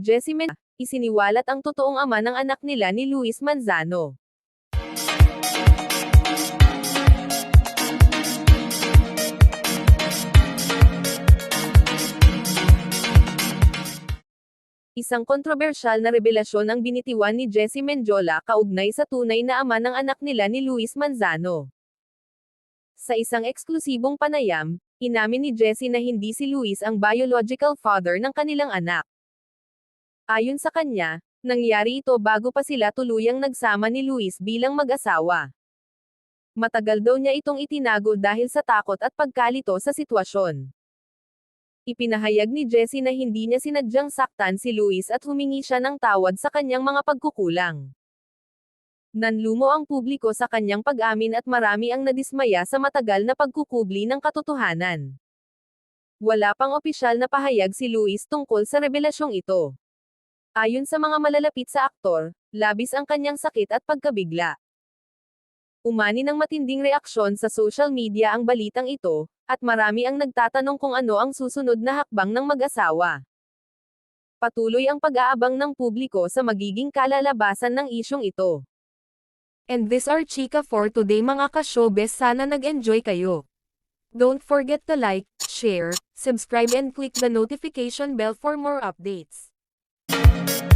Jessie isiniwalat ang totoong ama ng anak nila ni Luis Manzano. Isang kontrobersyal na revelasyon ang binitiwan ni Jessie Menjola kaugnay sa tunay na ama ng anak nila ni Luis Manzano. Sa isang eksklusibong panayam, inamin ni Jessie na hindi si Luis ang biological father ng kanilang anak. Ayon sa kanya, nangyari ito bago pa sila tuluyang nagsama ni Luis bilang mag-asawa. Matagal daw niya itong itinago dahil sa takot at pagkalito sa sitwasyon. Ipinahayag ni Jessie na hindi niya sinadyang saktan si Luis at humingi siya ng tawad sa kanyang mga pagkukulang. Nanlumo ang publiko sa kanyang pag-amin at marami ang nadismaya sa matagal na pagkukubli ng katotohanan. Wala pang opisyal na pahayag si Luis tungkol sa revelasyong ito. Ayon sa mga malalapit sa aktor, labis ang kanyang sakit at pagkabigla. Umani ng matinding reaksyon sa social media ang balitang ito, at marami ang nagtatanong kung ano ang susunod na hakbang ng mag-asawa. Patuloy ang pag-aabang ng publiko sa magiging kalalabasan ng isyong ito. And this are Chika for today mga ka-showbiz sana nag-enjoy kayo. Don't forget to like, share, subscribe and click the notification bell for more updates. Thank